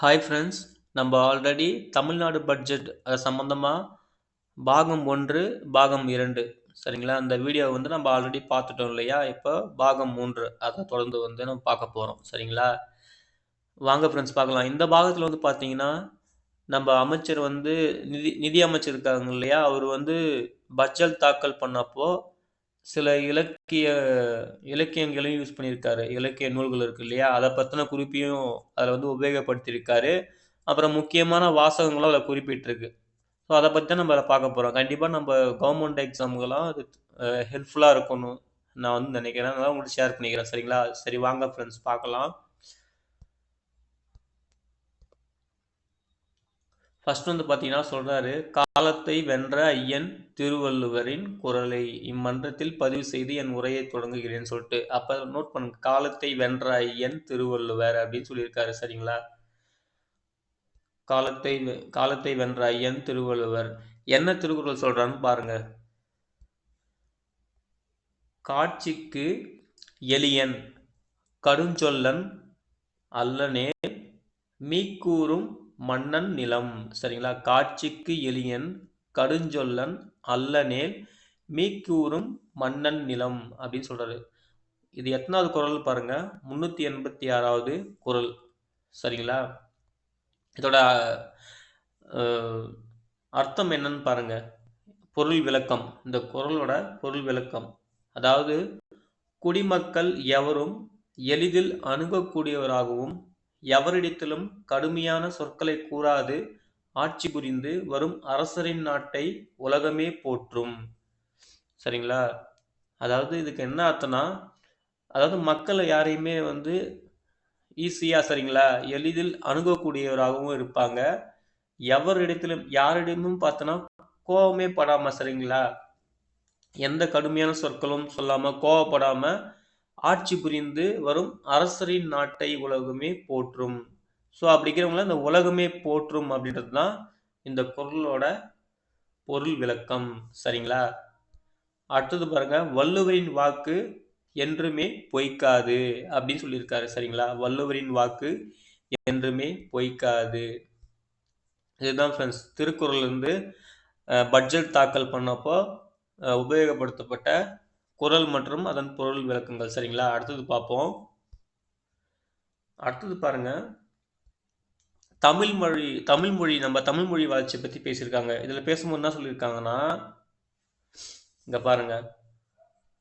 Hi friends நம்ம already Tamil Nadu budget அது சம்மந்தமாக பாகம் ஒன்று பாகம் இரண்டு. சரிங்களா? அந்த வீடியோ வந்து நம்ம ஆல்ரெடி பார்த்துட்டோம் இல்லையா? இப்போ பாகம் மூன்று அதை தொடர்ந்து வந்து நம்ம பார்க்க போகிறோம் சரிங்களா? வாங்க ஃப்ரெண்ட்ஸ் பார்க்கலாம். இந்த பாகத்தில் வந்து பார்த்தீங்கன்னா நம்ம அமைச்சர் வந்து நிதி நிதி அமைச்சர் இருக்காங்க இல்லையா? அவர் வந்து பட்ஜெட் தாக்கல் பண்ணப்போ சில இலக்கிய இலக்கியங்களையும் யூஸ் பண்ணியிருக்காரு. இலக்கிய நூல்கள் இருக்கு இல்லையா? அதை பற்றின குறிப்பையும் அதில் வந்து உபயோகப்படுத்தியிருக்காரு. அப்புறம் முக்கியமான வாசகங்களும் அதில் குறிப்பிட்டிருக்கு. ஸோ அதை பற்றி தான் நம்ம அதை பார்க்க போகிறோம் கண்டிப்பாக நம்ம கவர்மெண்ட் எக்ஸாமுக்கெல்லாம் அது ஹெல்ப்ஃபுல்லாக இருக்கணும் நான் வந்து நினைக்கிறேன். அதனால் உங்களுக்கு ஷேர் பண்ணிக்கிறேன். சரிங்களா? சரி வாங்க ஃப்ரெண்ட்ஸ் பார்க்கலாம். ஃபர்ஸ்ட் வந்து பார்த்தீங்கன்னா சொல்கிறாரு காலத்தை வென்ற ஐயன் திருவள்ளுவரின் குரலை இம்மன்றத்தில் பதிவு செய்து என் உரையை தொடங்குகிறேன்னு சொல்லிட்டு. அப்போ நோட் பண்ணுங்க காலத்தை வென்ற ஐயன் திருவள்ளுவர் அப்படின்னு சொல்லியிருக்காரு சரிங்களா? காலத்தை காலத்தை வென்ற ஐயன் திருவள்ளுவர் என்ன திருக்குறள் சொல்கிறான்னு பாருங்க. காட்சிக்கு எளியன் கடுஞ்சொல்லன் அல்லனே மீக்கூறும் மன்னன் நிலம். சரிங்களா? காட்சிக்கு எளியன் கடுஞ்சொல்லன் அல்லனேல் மீக்கூறும் மன்னன் நிலம் அப்படின்னு சொல்றாரு. இது எத்தனாவது குறள் பாருங்க. முன்னூத்தி எண்பத்தி ஆறாவது குறள் சரிங்களா? இதோட அர்த்தம் என்னன்னு பாருங்க. பொருள் விளக்கம். இந்த குரலோட பொருள் விளக்கம். அதாவது குடிமக்கள் எவரும் எளிதில் அணுகக்கூடியவராகவும் எவரிடத்திலும் கடுமையான சொற்களை கூறாது. ஆட்சி புரிந்து வரும் அரசரின் நாட்டை உலகமே போற்றும். சரிங்களா? அதாவது இதுக்கு என்ன அர்த்தம்னா அதாவது மக்களை யாரையுமே வந்து ஈஸியாக சரிங்களா எளிதில் அணுகக்கூடியவராகவும் இருப்பாங்க. எவரிடத்திலும் யாரிடமும் பார்த்தோன்னா கோவமே படாமல் சரிங்களா எந்த கடுமையான சொற்களும் சொல்லாமல் கோவப்படாமல் ஆட்சி புரிந்து வரும் அரசரின் நாட்டை உலகமே போற்றும். ஸோ அப்படிங்கிறவங்கள இந்த உலகமே போற்றும் அப்படின்றது தான் இந்த குரலோட பொருள் விளக்கம். சரிங்களா? அடுத்தது பாருங்க வள்ளுவரின் வாக்கு என்றுமே பொய்க்காது அப்படின்னு சொல்லியிருக்காரு. சரிங்களா? வள்ளுவரின் வாக்கு என்றுமே பொய்க்காது. இதுதான் ஃப்ரெண்ட்ஸ் திருக்குறள் இருந்து பட்ஜெட் தாக்கல் பண்ணப்போ உபயோகப்படுத்தப்பட்ட குரல் மற்றும் அதன் பொருள் விளக்கங்கள். சரிங்களா? அடுத்தது பார்ப்போம். அடுத்தது பாருங்க. தமிழ் மொழி தமிழ் மொழி நம்ம தமிழ் மொழி வளர்ச்சியை பத்தி பேசியிருக்காங்க. இதுல பேசும்போது என்ன சொல்லியிருக்காங்கன்னா இங்க பாருங்க.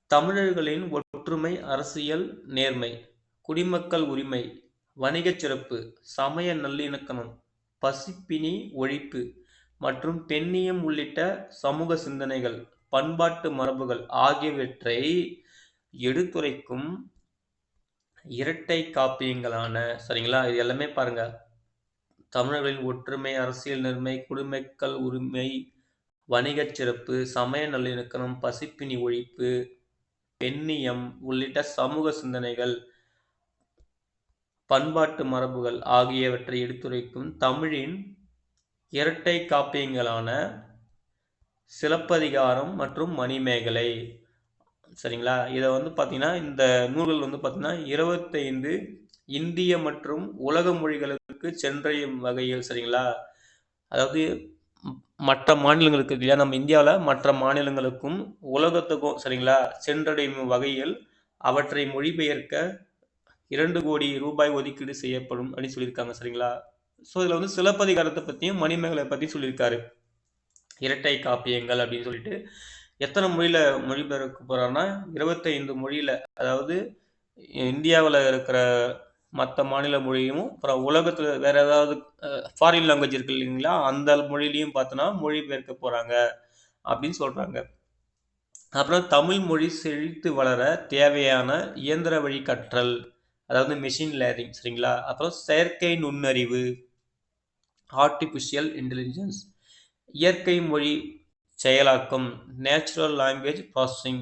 தமிழர்களின் ஒற்றுமை அரசியல் நேர்மை குடிமக்கள் உரிமை வணிகச் சிறப்பு சமய நல்லிணக்கணம் பசிப்பினி ஒழிப்பு மற்றும் பெண்ணியம் உள்ளிட்ட சமூக சிந்தனைகள். பண்பாட்டு மரபுகள் ஆகியவற்றை எடுத்துரைக்கும் இரட்டை காப்பியங்களான சரிங்களா? இது எல்லாமே பாருங்க. தமிழர்களின் ஒற்றுமை அரசியல் நிர்மை குடிமக்கள் உரிமை வணிகச் சிறப்பு சமய நல்லிணக்கணம் பசிப்பினி ஒழிப்பு பெண்ணியம் உள்ளிட்ட சமூக சிந்தனைகள் பண்பாட்டு மரபுகள் ஆகியவற்றை எடுத்துரைக்கும் தமிழின் இரட்டை காப்பியங்களான சிலப்பதிகாரம் மற்றும் மணிமேகலை. சரிங்களா? இதை வந்து பார்த்தீங்கன்னா இந்த நூல்கள் வந்து பார்த்தீங்கன்னா இருபத்தைந்து இந்திய மற்றும் உலக மொழிகளுக்கு சென்றடையும் வகையில் சரிங்களா? அதாவது மற்ற மாநிலங்களுக்கு இல்லையா? நம்ம இந்தியாவில் மற்ற மாநிலங்களுக்கும் உலகத்துக்கும் சரிங்களா? சென்றடையும் வகையில் அவற்றை மொழிபெயர்க்க இரண்டு கோடி ரூபாய் ஒதுக்கீடு செய்யப்படும் அப்படின்னு சொல்லியிருக்காங்க சரிங்களா? ஸோ இதில் வந்து சிலப்பதிகாரத்தை பற்றியும் மணிமேகலை பற்றி சொல்லியிருக்காரு. இரட்டை காப்பியங்கள் அப்படின்னு சொல்லிட்டு எத்தனை மொழியில் மொழிபெயர்க்க போகிறான்னா இருபத்தைந்து மொழியில் அதாவது இந்தியாவில் இருக்கிற மற்ற மாநில மொழியும் அப்புறம் உலகத்தில் வேற ஏதாவது ஃபாரின் லாங்குவேஜ் இருக்கு இல்லைங்களா அந்த மொழியிலையும் பார்த்தோன்னா மொழிபெயர்க்க போகிறாங்க அப்படின்னு சொல்கிறாங்க அப்புறம் தமிழ் மொழி செழித்து வளர தேவையான இயந்திர வழி கற்றல் அதாவது மிஷின் லேர்னிங் சரிங்களா? அப்புறம் செயற்கை நுண்ணறிவு ஆர்டிஃபிஷியல் இன்டெலிஜென்ஸ் இயற்கை மொழி செயலாக்கம் நேச்சுரல் லாங்குவேஜ் ப்ராசஸிங்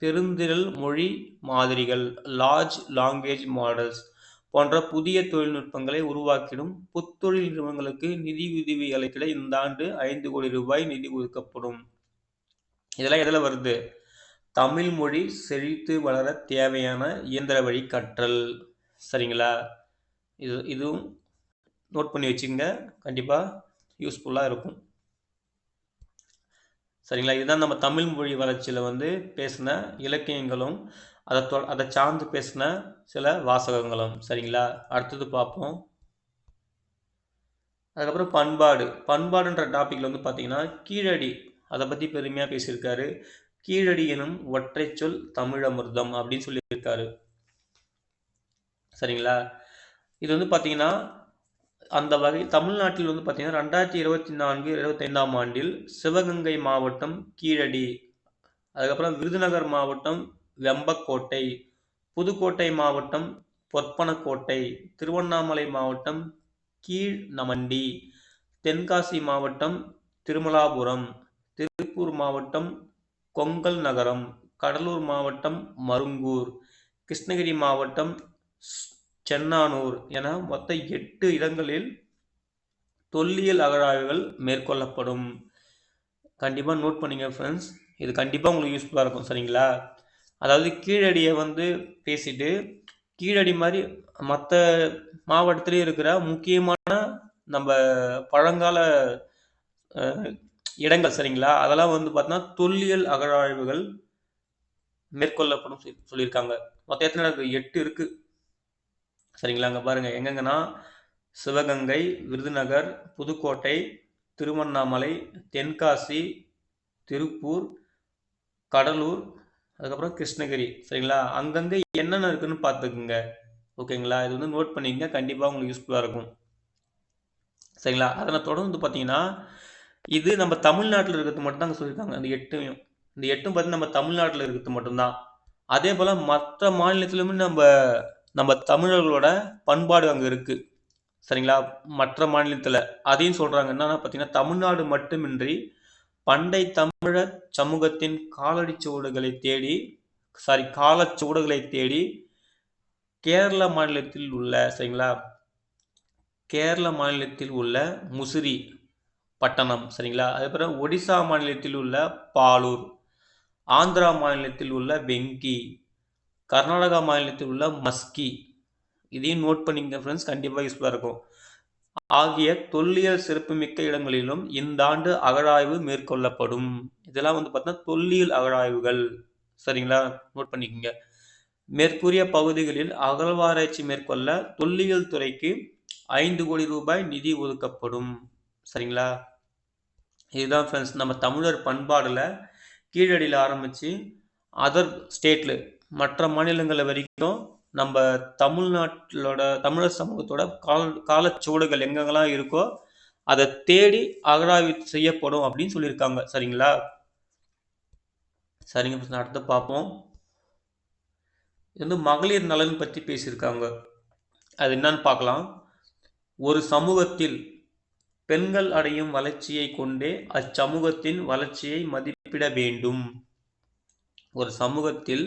பெருந்திரள் மொழி மாதிரிகள் லார்ஜ் லாங்குவேஜ் மாடல்ஸ் போன்ற புதிய தொழில்நுட்பங்களை உருவாக்கிடும். புத்தொழில் நிறுவனங்களுக்கு நிதி உதவி அளித்திட இந்த ஆண்டு ஐந்து கோடி ரூபாய் நிதி ஒதுக்கப்படும். இதெல்லாம் எதில் வருது? தமிழ் மொழி செழித்து வளர தேவையான இயந்திர வழி கற்றல். சரிங்களா? இது இதுவும் நோட் பண்ணி வச்சுங்க கண்டிப்பாக யூஸ்ஃபுல்லாக இருக்கும். சரிங்களா? இதுதான் நம்ம தமிழ் மொழி வளர்ச்சியில் வந்து பேசின இலக்கியங்களும் அதை தொ அதை சார்ந்து பேசின சில வாசகங்களும். சரிங்களா? அடுத்தது பார்ப்போம். அதுக்கப்புறம் பண்பாடு. பண்பாடுன்ற டாப்பிக்கில் வந்து பார்த்தீங்கன்னா கீழடி. அதை பற்றி பெருமையாக பேசியிருக்காரு. கீழடி எனும் ஒற்றை சொல் தமிழமிர்தம் அப்படின்னு சொல்லியிருக்காரு. சரிங்களா? இது வந்து பார்த்தீங்கன்னா அந்த வகை தமிழ்நாட்டில் வந்து பார்த்தீங்கன்னா ரெண்டாயிரத்தி இருபத்தி நான்கு இருபத்தைந்தாம் ஆண்டில் சிவகங்கை மாவட்டம் கீழடி அதுக்கப்புறம் விருதுநகர் மாவட்டம் வெம்பக்கோட்டை புதுக்கோட்டை மாவட்டம் பொற்பனக்கோட்டை திருவண்ணாமலை மாவட்டம் கீழ் நமண்டி தென்காசி மாவட்டம் திருமலாபுரம் திருப்பூர் மாவட்டம் கொங்கல் நகரம் கடலூர் மாவட்டம் மருங்கூர் கிருஷ்ணகிரி மாவட்டம் சென்னானூர் என மொத்த எட்டு இடங்களில் தொல்லியல் அகழாய்வுகள் மேற்கொள்ளப்படும். கண்டிப்பாக நோட் பண்ணிங்க ஃப்ரெண்ட்ஸ் இது கண்டிப்பாக உங்களுக்கு யூஸ்ஃபுல்லாக இருக்கும் சரிங்களா? அதாவது கீழடியை வந்து பேசிட்டு கீழடி மாதிரி மற்ற மாவட்டத்திலே இருக்கிற முக்கியமான நம்ம பழங்கால இடங்கள் சரிங்களா? அதெல்லாம் வந்து பார்த்தீங்கன்னா தொல்லியல் அகழாய்வுகள் மேற்கொள்ளப்படும் சொல்லியிருக்காங்க. மொத்தம் எத்தனை இருக்குது எட்டு இருக்குது சரிங்களா? அங்கே பாருங்கள் எங்கெங்கன்னா சிவகங்கை விருதுநகர் புதுக்கோட்டை திருவண்ணாமலை தென்காசி திருப்பூர் கடலூர் அதுக்கப்புறம் கிருஷ்ணகிரி சரிங்களா? அங்கங்கே என்னென்ன இருக்குதுன்னு பார்த்துக்குங்க. ஓகேங்களா? இது வந்து நோட் பண்ணிக்கங்க. கண்டிப்பாக உங்களுக்கு யூஸ்ஃபுல்லாக இருக்கும். சரிங்களா? அதனை தொடர்ந்து பார்த்தீங்கன்னா இது நம்ம தமிழ்நாட்டில் இருக்கிறது மட்டும்தான் அங்கே சொல்லியிருக்காங்க. அந்த எட்டையும் இந்த எட்டும் பார்த்தீங்கன்னா நம்ம தமிழ்நாட்டில் இருக்கிறது மட்டும்தான். அதே போல் மற்ற மாநிலத்திலுமே நம்ம நம்ம தமிழர்களோட பண்பாடு அங்கே இருக்குது சரிங்களா? மற்ற மாநிலத்தில் அதையும் சொல்கிறாங்க என்னன்னா பார்த்தீங்கன்னா தமிழ்நாடு மட்டுமின்றி பண்டை தமிழர் சமூகத்தின் காலடி சுவடுகளை தேடி சாரி காலச்சுவடுகளை தேடி கேரள மாநிலத்தில் உள்ள சரிங்களா? கேரள மாநிலத்தில் உள்ள முசிறி பட்டணம் சரிங்களா? அதுக்கப்புறம் ஒடிசா மாநிலத்தில் உள்ள பாலூர் ஆந்திரா மாநிலத்தில் உள்ள வெங்கி கர்நாடகா மாநிலத்தில் உள்ள மஸ்கி. இதையும் நோட் பண்ணிங்க ஃப்ரெண்ட்ஸ் கண்டிப்பாக யூஸ்ஃபுல்லாக இருக்கும். ஆகிய தொல்லியல் சிறப்புமிக்க இடங்களிலும் இந்த ஆண்டு அகழாய்வு மேற்கொள்ளப்படும். இதெல்லாம் வந்து பார்த்தீங்கன்னா தொல்லியல் அகழாய்வுகள். சரிங்களா? நோட் பண்ணிக்கோங்க. மேற்கூறிய பகுதிகளில் அகழ்வாராய்ச்சி மேற்கொள்ள தொல்லியல் துறைக்கு ஐந்து கோடி ரூபாய் நிதி ஒதுக்கப்படும். சரிங்களா? இதுதான் ஃப்ரெண்ட்ஸ் நம்ம தமிழர் பண்பாடில் கீழடியில் ஆரம்பித்து அதர் ஸ்டேட்டில் மற்ற மாநிலங்களில் வரைக்கும் நம்ம தமிழ்நாட்டிலோட தமிழர் சமூகத்தோட கால காலச்சுவடுகள் எங்கெங்கெல்லாம் இருக்கோ அதை தேடி அகராவி செய்யப்படும் அப்படின்னு சொல்லியிருக்காங்க. சரிங்களா? சரிங்க அடுத்து பார்ப்போம். இது வந்து மகளிர் நலன் பற்றி பேசியிருக்காங்க. அது என்னன்னு பார்க்கலாம். ஒரு சமூகத்தில் பெண்கள் அடையும் வளர்ச்சியை கொண்டே அச்சமூகத்தின் வளர்ச்சியை மதிப்பிட வேண்டும். ஒரு சமூகத்தில்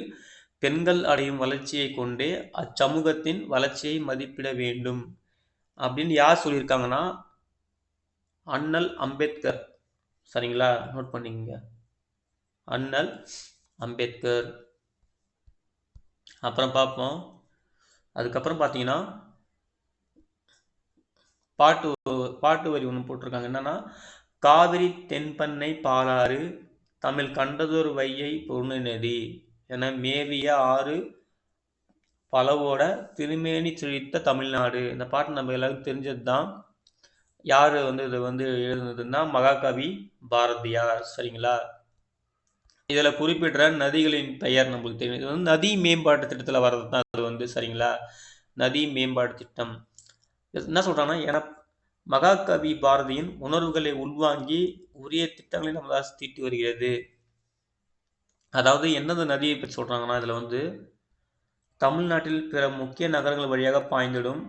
பெண்கள் அடையும் வளர்ச்சியை கொண்டே அச்சமூகத்தின் வளர்ச்சியை மதிப்பிட வேண்டும். அப்படின்னு யார் சொல்லியிருக்காங்கன்னா அண்ணல் அம்பேத்கர். சரிங்களா? நோட் பண்ணிக்கங்க. அண்ணல் அம்பேத்கர். அப்புறம் பார்ப்போம். அதுக்கப்புறம் பார்த்தீங்கன்னா பாட்டு பாட்டு வரி ஒன்று போட்டிருக்காங்க. என்னன்னா காவிரி தென்பண்ணை பாலாறு தமிழ் கண்டதொரு வையை பொருணு நதி என மேவிய ஆறு பலவோட திருமேனி செழித்த தமிழ்நாடு. இந்த பாட்டு நம்ம எல்லாருக்கும் தெரிஞ்சது தான் யார் வந்து இதை வந்து எழுதுனதுன்னா மகாகவி பாரதியார். சரிங்களா? இதில் குறிப்பிடுற நதிகளின் பெயர் நம்மளுக்கு தெரியும். இது வந்து நதி மேம்பாட்டு திட்டத்தில் வர்றது தான் அது வந்து சரிங்களா? நதி மேம்பாட்டு திட்டம். என்ன சொல்கிறாங்கன்னா என மகாகவி பாரதியின் உணர்வுகளை உள்வாங்கி உரிய திட்டங்களை நம்ம அரசு தீட்டி வருகிறது. அதாவது எந்தெந்த நதியை பற்றி சொல்கிறாங்கன்னா இதில் வந்து தமிழ்நாட்டில் பிற முக்கிய நகரங்கள் வழியாக பாய்ந்திடும்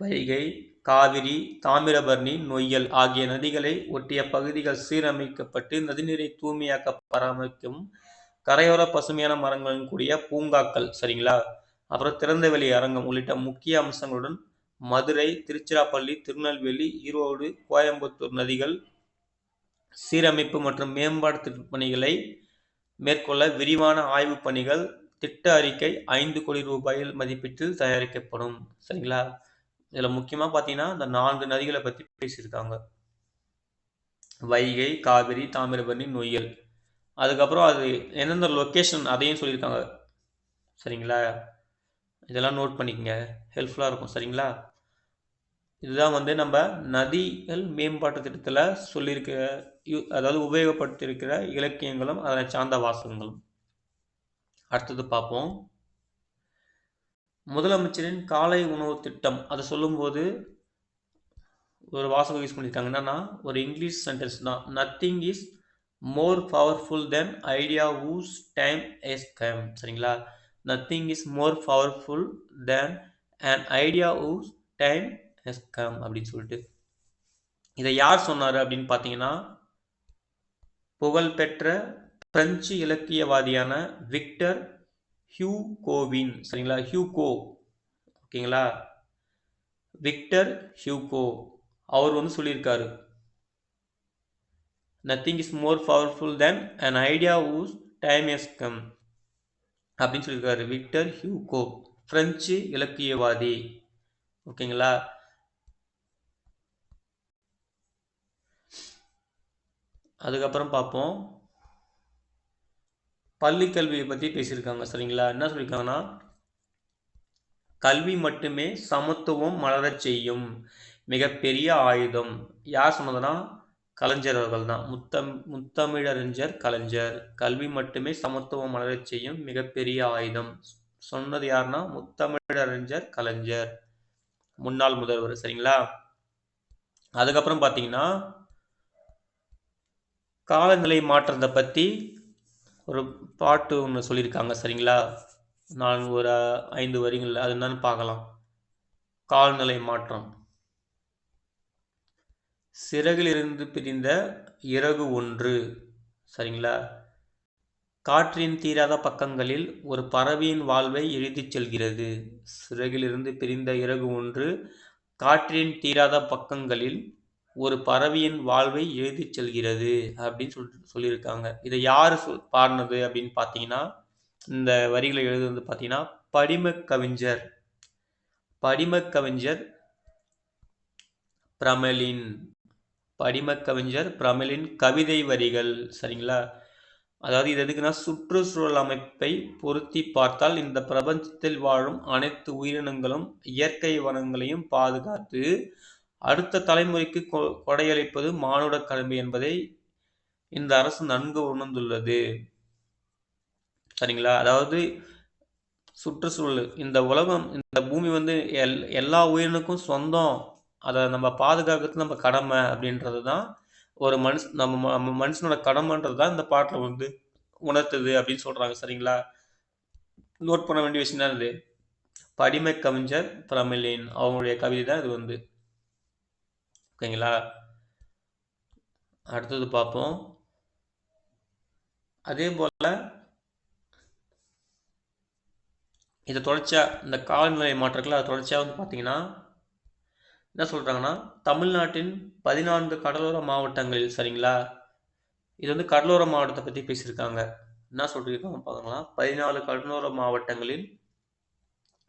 வைகை காவிரி தாமிரபரணி நொய்யல் ஆகிய நதிகளை ஒட்டிய பகுதிகள் சீரமைக்கப்பட்டு நதிநீரை தூய்மையாக்க பராமரிக்கும் கரையோர பசுமையான மரங்களுடன் கூடிய பூங்காக்கள் சரிங்களா? அப்புறம் திறந்தவெளி அரங்கம் உள்ளிட்ட முக்கிய அம்சங்களுடன் மதுரை திருச்சிராப்பள்ளி திருநெல்வேலி ஈரோடு கோயம்புத்தூர் நதிகள் சீரமைப்பு மற்றும் மேம்பாடு பணிகளை மேற்கொள்ள விரிவான ஆய்வுப் பணிகள் திட்ட அறிக்கை ஐந்து கோடி ரூபாயில் மதிப்பீட்டில் தயாரிக்கப்படும். சரிங்களா? இதில் முக்கியமாக பார்த்தீங்கன்னா இந்த நான்கு நதிகளை பற்றி பேசியிருக்காங்க. வைகை காவிரி தாமிரபரணி நொய்யல். அதுக்கப்புறம் அது எந்தெந்த லொக்கேஷன் அதையும் சொல்லியிருக்காங்க. சரிங்களா? இதெல்லாம் நோட் பண்ணிக்கங்க. ஹெல்ப்ஃபுல்லாக இருக்கும். சரிங்களா? இதுதான் வந்து நம்ம நதிகள் மேம்பாட்டு திட்டத்தில் சொல்லியிருக்க அதாவது உபயோகப்படுத்தியிருக்கிற இலக்கியங்களும் அதனை சார்ந்த வாசகங்களும். அடுத்தது பார்ப்போம். முதலமைச்சரின் காலை உணவு திட்டம் அதை சொல்லும்போது ஒரு வாசகம் யூஸ் பண்ணியிருக்காங்க. என்னன்னா ஒரு இங்கிலீஷ் சென்டென்ஸ் தான். Nothing is more powerful than idea whose time has come சரிங்களா? Nothing is more powerful than and idea whose time has come அப்படின்னு சொல்லிட்டு. இதை யார் சொன்னார் அப்படின்னு பார்த்தீங்கன்னா புகழ்பெற்ற பிரெஞ்சு இலக்கியவாதியான விக்டர் ஹியூகோவின். சரிங்களா? ஹியூகோ. ஓகேங்களா? Victor Hugo. அவர் வந்து சொல்லியிருக்காரு. Nothing is more powerful than an idea whose time has come அப்படின்னு சொல்லியிருக்காரு. Victor Hugo. பிரெஞ்சு இலக்கியவாதி. ஓகேங்களா? அதுக்கப்புறம் பார்ப்போம். பள்ளி கல்வியை பற்றி பேசியிருக்காங்க சரிங்களா? என்ன சொல்லியிருக்காங்கன்னா கல்வி மட்டுமே சமத்துவம் மலரச் செய்யும். மிகப்பெரிய ஆயுதம். யார் சொன்னதுன்னா கலைஞர் அவர்கள் தான் முத்தம் முத்தமிழறிஞர் கலைஞர். கல்வி மட்டுமே சமத்துவம் மலரச் செய்யும் மிகப்பெரிய ஆயுதம். சொன்னது யாருன்னா முத்தமிழறிஞர் கலைஞர். முன்னாள் முதல்வர் சரிங்களா? அதுக்கப்புறம் பார்த்தீங்கன்னா காலநிலை மாற்றத்தை பற்றி ஒரு பாட்டு ஒன்று சொல்லியிருக்காங்க சரிங்களா? நான் ஒரு ஐந்து வரிகள் அது என்னன்னு பார்க்கலாம். காலநிலை மாற்றம். சிறகிலிருந்து பிரிந்த இறகு ஒன்று சரிங்களா? காற்றின் தீராத பக்கங்களில் ஒரு பறவையின் வாழ்வை எழுதிச் செல்கிறது. சிறகிலிருந்து பிரிந்த இறகு ஒன்று காற்றின் தீராத பக்கங்களில் ஒரு பறவையின் வாழ்வை எழுதி செல்கிறது அப்படின்னு சொல்லிட்டு சொல்லியிருக்காங்க. இதை யார் சொல் பாடினது அப்படின்னு பார்த்தீங்கன்னா இந்த வரிகளை எழுதுறது பார்த்தீங்கன்னா படிம கவிஞர். படிம கவிஞர் பிரமலின் படிமக் கவிஞர் பிரமலின் கவிதை வரிகள் சரிங்களா? அதாவது இது எதுக்குன்னா சுற்றுச்சூழல் அமைப்பை பொருத்தி பார்த்தால் இந்த பிரபஞ்சத்தில் வாழும் அனைத்து உயிரினங்களும் இயற்கை வளங்களையும் பாதுகாத்து அடுத்த தலைமுறைக்கு கொ- கொடையளிப்பது மானுட கடமை என்பதை இந்த அரசு நன்கு உணர்ந்துள்ளது. சரிங்களா? அதாவது சுற்றுச்சூழல் இந்த உலகம் இந்த பூமி வந்து எல் எல்லா உயிரினுக்கும் சொந்தம். அதை நம்ம பாதுகாக்கிறது நம்ம கடமை அப்படின்றது தான் ஒரு மனுஷ நம்ம ம- நம்ம மனுஷனோட கடமைன்றது தான் இந்த பாட்டில் வந்து உணர்த்துது அப்படின்னு சொல்கிறாங்க சரிங்களா? நோட் பண்ண வேண்டிய விஷயம் தான் இது. படிமை கவிஞர் பிரமிலின் அவங்களுடைய கவிதை தான் இது வந்து. ஓகேங்களா? அடுத்தது பார்ப்போம். அதே போல் இதை தொடர்ச்சியாக இந்த காலநிலை மாற்றத்தில் அதை தொடர்ச்சியாக வந்து பார்த்தீங்கன்னா என்ன சொல்கிறாங்கன்னா தமிழ்நாட்டின் பதினான்கு கடலோர மாவட்டங்களில் சரிங்களா? இது வந்து கடலோர மாவட்டத்தை பற்றி பேசியிருக்காங்க. என்ன சொல்லியிருக்காங்க பார்க்கலாம். பதினாலு கடலோர மாவட்டங்களில்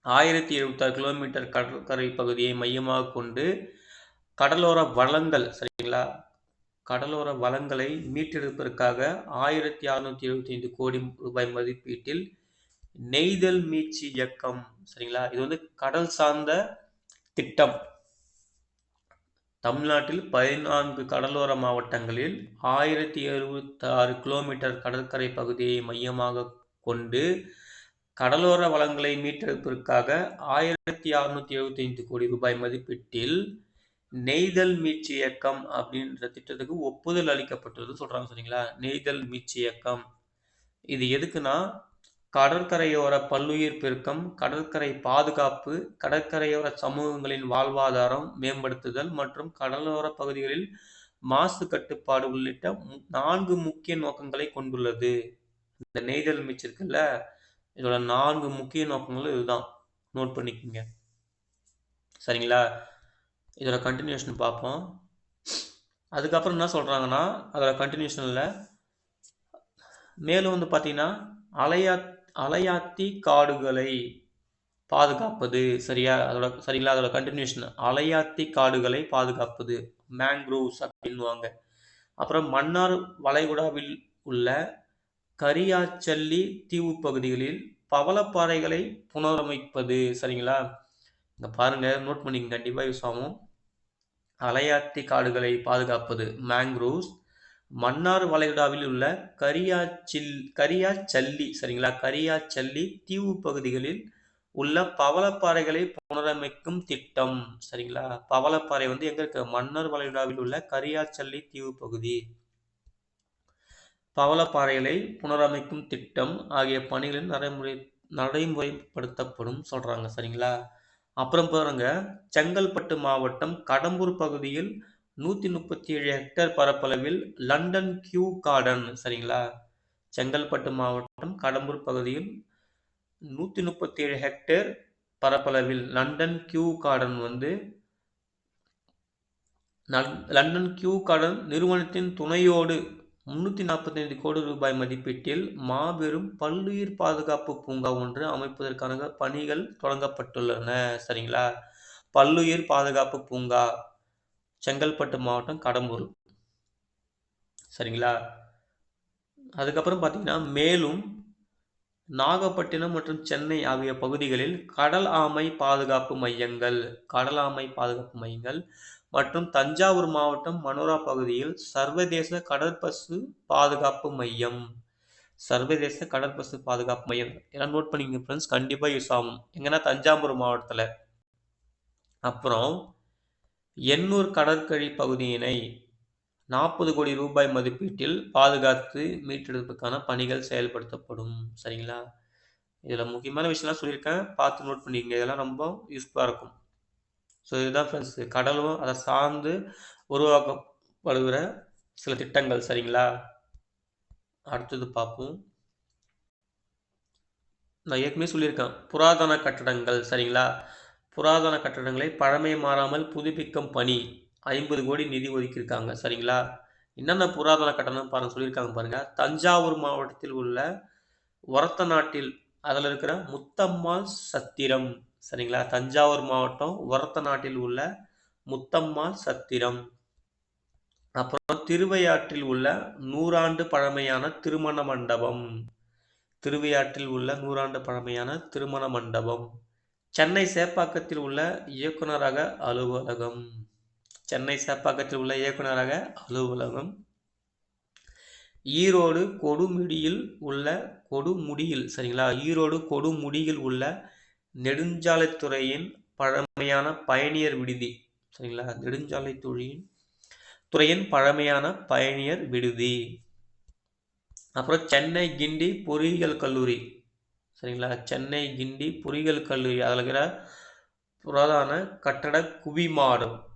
ஆயிரத்தி எழுபத்தாறு கிலோமீட்டர் கடற்கரை பகுதியை மையமாக கொண்டு கடலோர வளங்கள் சரிங்களா? கடலோர வளங்களை மீட்டெடுப்பதற்காக ஆயிரத்தி அறுநூத்தி எழுபத்தி ஐந்து கோடி ரூபாய் மதிப்பீட்டில் நெய்தல் மீட்சி இயக்கம் சரிங்களா? இது வந்து கடல் சார்ந்த திட்டம். தமிழ்நாட்டில் பதினான்கு கடலோர மாவட்டங்களில் ஆயிரத்தி எழுபத்தாறு கிலோமீட்டர் கடற்கரை பகுதியை மையமாக கொண்டு கடலோர வளங்களை மீட்டெடுப்பதற்காக ஆயிரத்தி அறுநூத்தி எழுபத்தி ஐந்து கோடி ரூபாய் மதிப்பீட்டில் நெய்தல் மீட்சி இயக்கம் அப்படின்ற திட்டத்துக்கு ஒப்புதல் அளிக்கப்பட்டது சொல்றாங்க சரிங்களா நெய்தல் மீட்சி இயக்கம். இது எதுக்குன்னா கடற்கரையோர பல்லுயிர் பெருக்கம் கடற்கரை பாதுகாப்பு கடற்கரையோர சமூகங்களின் வாழ்வாதாரம் மேம்படுத்துதல் மற்றும் கடலோர பகுதிகளில் மாசு கட்டுப்பாடு உள்ளிட்ட மு- நான்கு முக்கிய நோக்கங்களை கொண்டுள்ளது. இந்த நெய்தல் மீட்சி இருக்குல்ல இதோட நான்கு முக்கிய நோக்கங்கள் இதுதான். நோட் பண்ணிக்கோங்க. சரிங்களா? இதோட கண்டினியூஷன் பார்ப்போம். அதுக்கப்புறம் என்ன சொல்கிறாங்கன்னா அதில் கண்டினியூஷனில் மேலும் வந்து பார்த்தீங்கன்னா அலையா அலையாத்தி காடுகளை பாதுகாப்பது. சரியா? அதோட சரிங்களா? அதோட கண்டினியூஷன் அலையாத்தி காடுகளை பாதுகாப்பது. மேங்க்ரோவ்ஸ் அப்படின்வாங்க அப்புறம் மன்னார் வளைகுடாவில் உள்ள கரியாச்சல்லி தீவு பகுதிகளில் பவளப்பாறைகளை புனரமைப்பது. சரிங்களா? இங்கே பாருங்கள் நோட் பண்ணிங்க கண்டிப்பாக யூஸ் ஆகும். அலையாத்தி காடுகளை பாதுகாப்பது. மேங்க்ரோவ்ஸ் மன்னார் வளைகுடாவில் உள்ள கரியாச்சில் கரியாச்சல்லி சரிங்களா? கரியாச்சல்லி தீவு பகுதிகளில் உள்ள பவளப்பாறைகளை புனரமைக்கும் திட்டம் சரிங்களா? பவளப்பாறை வந்து எங்க இருக்கு? மன்னார் வளைகுடாவில் உள்ள கரியாச்சல்லி தீவு பகுதி. பவளப்பாறைகளை புனரமைக்கும் திட்டம் ஆகிய பணிகளில் நடைமுறை நடைமுறைப்படுத்தப்படும் சொல்றாங்க சரிங்களா? அப்புறம் பாருங்க செங்கல்பட்டு மாவட்டம் கடம்பூர் பகுதியில் நூற்றி முப்பத்தி ஏழு ஹெக்டேர் பரப்பளவில் லண்டன் கியூ கார்டன் சரிங்களா? செங்கல்பட்டு மாவட்டம் கடம்பூர் பகுதியில் நூற்றி முப்பத்தி ஏழு ஹெக்டேர் பரப்பளவில் லண்டன் கியூ கார்டன் வந்து லண்டன் கியூ கார்டன் நிறுவனத்தின் துணையோடு முன்னூற்றி நாற்பத்தைந்து கோடி ரூபாய் மதிப்பீட்டில் மாபெரும் பல்லுயிர் பாதுகாப்பு பூங்கா ஒன்று அமைப்பதற்கான பணிகள் தொடங்கப்பட்டுள்ளன. சரிங்களா? பல்லுயிர் பாதுகாப்பு பூங்கா செங்கல்பட்டு மாவட்டம் கடம்பூர். சரிங்களா? அதுக்கப்புறம் பார்த்தீங்கன்னா மேலும் நாகப்பட்டினம் மற்றும் சென்னை ஆகிய பகுதிகளில் கடல் ஆமை பாதுகாப்பு மையங்கள் கடல் ஆமை பாதுகாப்பு மையங்கள் மற்றும் தஞ்சாவூர் மாவட்டம் மனோரா பகுதியில் சர்வதேச கடற்பசு பாதுகாப்பு மையம். சர்வதேச கடற்பசு பாதுகாப்பு மையம். எல்லாம் நோட் பண்ணிங்க ஃப்ரெண்ட்ஸ் கண்டிப்பாக யூஸ் ஆகும். எங்கன்னா தஞ்சாவூர் மாவட்டத்தில். அப்புறம் எண்ணூர் கடற்கழி பகுதியினை நாற்பது கோடி ரூபாய் மதிப்பீட்டில் பாதுகாத்து மீட்டெடுப்பதற்கான பணிகள் செயல்படுத்தப்படும். சரிங்களா? இதில் முக்கியமான விஷயம்லாம் சொல்லியிருக்கேன். பார்த்து நோட் பண்ணிக்கங்க. இதெல்லாம் ரொம்ப யூஸ்ஃபுல்லாக இருக்கும். ஸோ இதுதான் ஃப்ரெண்ட்ஸ் கடலும் அதை சார்ந்து உருவாக்கப்படுகிற சில திட்டங்கள் சரிங்களா? அடுத்தது பார்ப்போம். நான் ஏற்கனவே சொல்லியிருக்கேன். புராதன கட்டடங்கள் சரிங்களா? புராதன கட்டடங்களை பழமை மாறாமல் புதுப்பிக்கும் பணி ஐம்பது கோடி நிதி ஒதுக்கியிருக்காங்க சரிங்களா? என்னென்ன புராதன கட்டணம் பாருங்க சொல்லியிருக்காங்க பாருங்க. தஞ்சாவூர் மாவட்டத்தில் உள்ள ஒரத்த நாட்டில் அதில் இருக்கிற முத்தம்மாள் சத்திரம். சரிங்களா? தஞ்சாவூர் மாவட்டம் ஒரத்த நாட்டில் உள்ள முத்தம்மாள் சத்திரம். அப்புறம் திருவையாற்றில் உள்ள நூறாண்டு பழமையான திருமண மண்டபம். திருவையாற்றில் உள்ள நூறாண்டு பழமையான திருமண மண்டபம். சென்னை சேப்பாக்கத்தில் உள்ள இயக்குநரக அலுவலகம். சென்னை சேப்பாக்கத்தில் உள்ள இயக்குநரக அலுவலகம். ஈரோடு கொடுமுடியில் உள்ள கொடுமுடியில் சரிங்களா? ஈரோடு கொடுமுடியில் உள்ள நெடுஞ்சாலைத்துறையின் பழமையான பயணியர் விடுதி. சரிங்களா? நெடுஞ்சாலை துறையின் துறையின் பழமையான பயணியர் விடுதி. அப்புறம் சென்னை கிண்டி பொறியியல் கல்லூரி. சரிங்களா? சென்னை கிண்டி பொறியியல் கல்லூரி. அதில் இருக்கிற புராதன கட்டட குவி மாடம்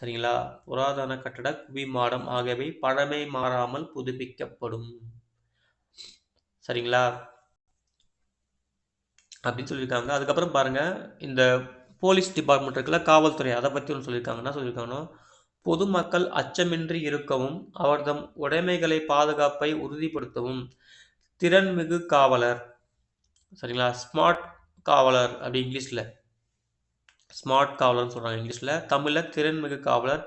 சரிங்களா? புராதன கட்டட குவி மாடம் ஆகியவை பழமை மாறாமல் புதுப்பிக்கப்படும். சரிங்களா? அப்படின்னு சொல்லியிருக்காங்க. அதுக்கப்புறம் பாருங்கள் இந்த போலீஸ் டிபார்ட்மெண்ட் இருக்குல்ல காவல்துறை அதை பற்றி ஒன்று சொல்லியிருக்காங்க. என்ன சொல்லியிருக்காங்கன்னா பொதுமக்கள் அச்சமின்றி இருக்கவும் அவர்தம் உடைமைகளை பாதுகாப்பை உறுதிப்படுத்தவும் திறன்மிகு காவலர் சரிங்களா ஸ்மார்ட் காவலர் அப்படி இங்கிலீஷில். ஸ்மார்ட் காவலர்னு சொல்கிறாங்க இங்கிலீஷில். தமிழில் திறன்மிகு காவலர்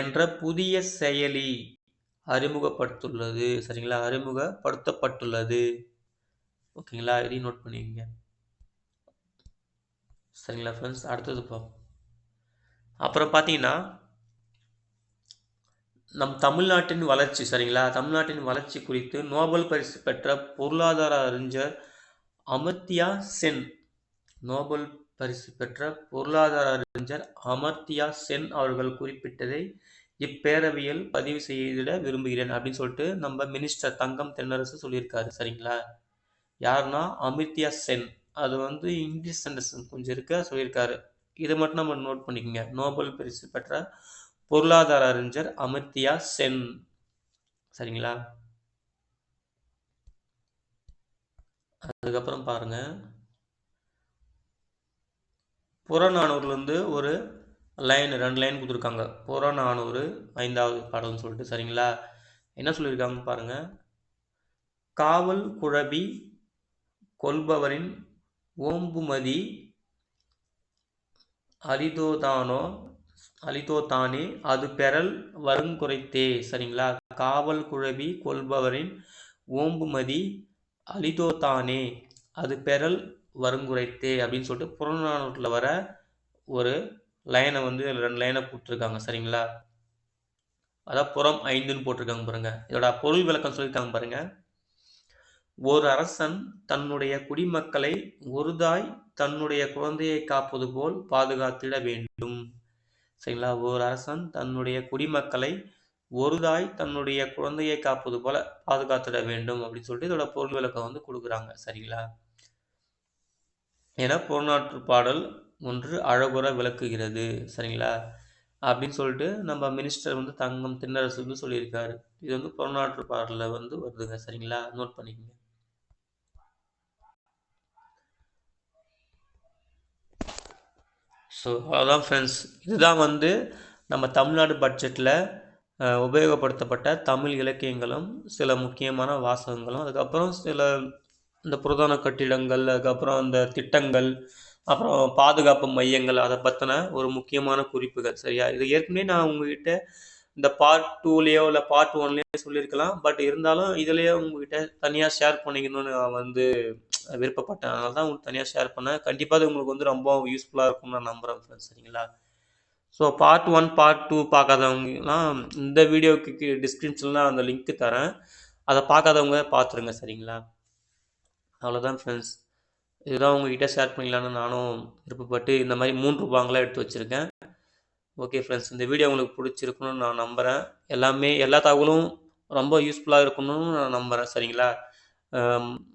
என்ற புதிய செயலி அறிமுகப்படுத்துள்ளது. சரிங்களா அறிமுகப்படுத்தப்பட்டுள்ளது. ஓகேங்களா இதையும் நோட் பண்ணிக்கங்க. சரிங்களா ஃப்ரெண்ட்ஸ் அடுத்தது பார்ப்போம் அப்புறம் பார்த்தீங்கன்னா நம் தமிழ்நாட்டின் வளர்ச்சி சரிங்களா? தமிழ்நாட்டின் வளர்ச்சி குறித்து நோபல் பரிசு பெற்ற பொருளாதார அறிஞர் அமர்த்தியா சென். நோபல் பரிசு பெற்ற பொருளாதார அறிஞர் அமர்த்தியா சென் அவர்கள் குறிப்பிட்டதை இப்பேரவையில் பதிவு செய்திட விரும்புகிறேன் அப்படின்னு சொல்லிட்டு நம்ம மினிஸ்டர் தங்கம் தென்னரசு சொல்லியிருக்காரு சரிங்களா? யாருன்னா அமிர்தியா சென். அது வந்து இங்கிலீஷ் சென்டர்ஸ் கொஞ்சம் இருக்க சொல்லியிருக்காரு. இதை மட்டும் நம்ம நோட் பண்ணிக்கோங்க. நோபல் பரிசு பெற்ற பொருளாதார அறிஞர் அமிர்தியா சென். சரிங்களா? அதுக்கப்புறம் பாருங்க. புறநானூர்லேருந்து ஒரு லைன் ரெண்டு லைன் கொடுத்துருக்காங்க. புறநானூறு ஐந்தாவது பாடல்னு சொல்லிட்டு சரிங்களா? என்ன சொல்லியிருக்காங்க பாருங்க. காவல் குழபி கொள்பவரின் ஓம்புமதி அலிதோதானோ அலிதோதானே அது பெறல் வருங்குறைத்தே சரிங்களா? காவல் குழவி கொள்பவரின் ஓம்புமதி அலிதோதானே அது பெறல் வருங்குறைத்தே அப்படின்னு சொல்லிட்டு புறநானூற்றில் வர ஒரு லைனை வந்து ரெண்டு லைனை போட்டிருக்காங்க சரிங்களா? அதான் புறம் ஐந்துன்னு போட்டிருக்காங்க பாருங்க. இதோட பொருள் விளக்கம் சொல்லியிருக்காங்க பாருங்க. ஒரு அரசன் தன்னுடைய குடிமக்களை ஒரு தாய் தன்னுடைய குழந்தையை காப்பது போல் பாதுகாத்திட வேண்டும். சரிங்களா? ஒரு அரசன் தன்னுடைய குடிமக்களை ஒரு தாய் தன்னுடைய குழந்தையை காப்பது போல பாதுகாத்திட வேண்டும் அப்படின்னு சொல்லிட்டு இதோட பொருள் விளக்கம் வந்து கொடுக்குறாங்க. சரிங்களா? என புறநாற்று பாடல் ஒன்று அழகுற விளக்குகிறது. சரிங்களா? அப்படின்னு சொல்லிட்டு நம்ம மினிஸ்டர் வந்து தங்கம் தின்னரசு வந்து சொல்லியிருக்காரு. இது வந்து புறநாற்று பாடலில் வந்து வருதுங்க. சரிங்களா? நோட் பண்ணிக்கோங்க. ஸோ அவ்வளோதான் ஃப்ரெண்ட்ஸ் இதுதான் வந்து நம்ம தமிழ்நாடு பட்ஜெட்டில் உபயோகப்படுத்தப்பட்ட தமிழ் இலக்கியங்களும் சில முக்கியமான வாசகங்களும். அதுக்கப்புறம் சில இந்த புரதான கட்டிடங்கள் அதுக்கப்புறம் அந்த திட்டங்கள் அப்புறம் பாதுகாப்பு மையங்கள் அதை பற்றின ஒரு முக்கியமான குறிப்புகள் சரியா? இது ஏற்கனவே நான் உங்ககிட்ட இந்த பார்ட் டூலேயோ இல்லை பார்ட் ஒன்லேயோ சொல்லியிருக்கலாம் பட் இருந்தாலும் இதுலேயே உங்ககிட்ட தனியாக ஷேர் பண்ணிக்கணும்னு நான் வந்து விருப்பப்பட்டேன். அதனால தான் உங்களுக்கு தனியாக ஷேர் பண்ணேன். கண்டிப்பாக அது உங்களுக்கு வந்து ரொம்ப யூஸ்ஃபுல்லாக இருக்கும்னு நான் நம்புகிறேன் ஃப்ரெண்ட்ஸ் சரிங்களா? So part one part two பார்க்காதவங்கலாம் இந்த வீடியோக்கு டிஸ்கிரிப்ஷனில் அந்த லிங்க்கு தரேன். அதை பார்க்காதவங்க பார்த்துருங்க சரிங்களா? அவ்வளோதான் ஃப்ரெண்ட்ஸ் இதுதான் உங்ககிட்ட ஷேர் பண்ணிக்கலான்னு நானும் விருப்பப்பட்டு இந்த மாதிரி மூன்று பாங்களாக எடுத்து வச்சுருக்கேன். ஓகே ஃப்ரெண்ட்ஸ் இந்த வீடியோ உங்களுக்கு பிடிச்சிருக்குன்னு நான் நம்புகிறேன் எல்லாமே எல்லா தகவலும் ரொம்ப யூஸ்ஃபுல்லாக இருக்கணும்னு நான் நம்புகிறேன் சரிங்களா?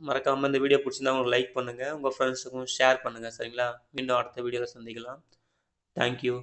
மறக்காமல் இந்த வீடியோ பிடிச்சிருந்தா உங்களுக்கு லைக் பண்ணுங்கள் உங்கள் ஃப்ரெண்ட்ஸுக்கும் ஷேர் பண்ணுங்கள் சரிங்களா? மீண்டும் அடுத்த வீடியோவில் சந்திக்கலாம். தேங்க்யூ